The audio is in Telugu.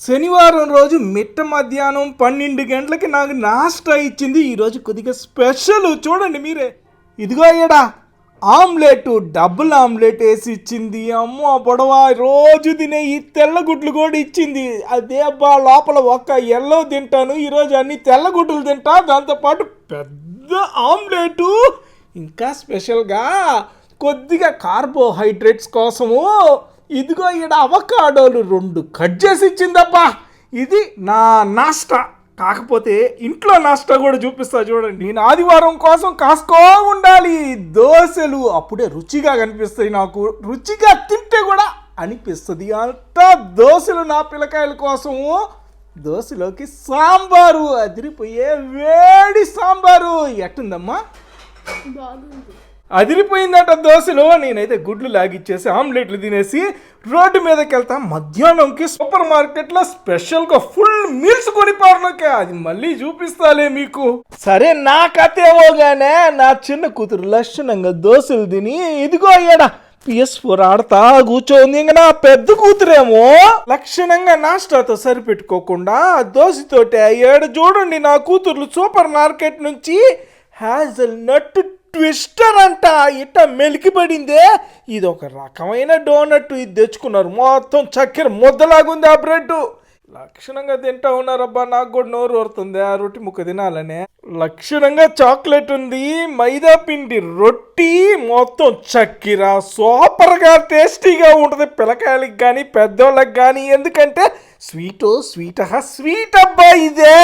శనివారం రోజు మిట్ట మధ్యాహ్నం పన్నెండు గంటలకి నాకు నాస్టా ఇచ్చింది. ఈరోజు కొద్దిగా స్పెషల్ చూడండి మీరే. ఇదిగో అయ్యడా ఆమ్లెట్ డబుల్ ఆమ్లెట్ వేసి ఇచ్చింది. అమ్మో పొడవ రోజు తినే ఈ తెల్లగుడ్లు కూడా ఇచ్చింది. అదే బా లోపల ఒక్క ఎల్లో తింటాను. ఈరోజు అన్ని తెల్ల గుడ్లు తింటా. దాంతోపాటు పెద్ద ఆమ్లెటు. ఇంకా స్పెషల్గా కొద్దిగా కార్బోహైడ్రేట్స్ కోసము ఇదిగో ఈడ అవకాడోలు రెండు కట్ చేసి ఇచ్చిందబ్బా. ఇది నా నాష్ట. కాకపోతే ఇంట్లో నాష్ట కూడా చూపిస్తా చూడండి. నేను ఆదివారం కోసం కాసుకో ఉండాలి. దోశలు అప్పుడే రుచిగా కనిపిస్తాయి నాకు. రుచిగా తింటే కూడా అనిపిస్తుంది అంత దోశలు నా పిల్లకాయల కోసము దోశలోకి సాంబారు అదిరిపోయే వేడి సాంబారు. ఎట్టుందమ్మా? అదిరిపోయిందట దోశలో. నేనైతే గుడ్లు లాగిచ్చేసి ఆమ్లెట్లు తినేసి రోడ్డు మీదకి వెళ్తా మధ్యాహ్నంకి సూపర్ మార్కెట్లో స్పెషల్గా ఫుల్ మీల్స్ కొనిపారునకే అది మళ్ళీ చూపిస్తాలే మీకు. సరే నా కథ ఏమోగానే నా చిన్న కూతురు లక్షణంగా దోశలు తిని ఇదిగో అయ్యాడా. పిఎస్ ఫోర్ ఆడతా కూర్చోంది. ఇంకా నా పెద్ద కూతురేమో. లక్షణంగా నాస్టాతో సరిపెట్టుకోకుండా దోశతోటి అయ్యాడు. చూడండి నా కూతుర్లు సూపర్ మార్కెట్ నుంచి హ్యాజల్ నట్ ట్విస్టర్ అంట ఇట్ట మెలికిపడిందే. ఇది ఒక రకమైన డోనట్ ఇది తెచ్చుకున్నారు. మొత్తం చక్కెర ముద్దలాగుంది ఆ బ్రెడ్. లక్షణంగా తింటా ఉన్నారబ్బా నాకు కూడా నోరు వరుతుంది ఆ రొట్టి ముక్క తినాలనే. లక్షణంగా చాక్లెట్ ఉంది మైదా పిండి రొట్టి మొత్తం చక్కెర. సూపర్గా టేస్టీగా ఉంటుంది. పిల్లకాయలకి కానీ పెద్దోళ్ళకి కానీ ఎందుకంటే స్వీటు స్వీట్ స్వీట్ అబ్బా ఇదే.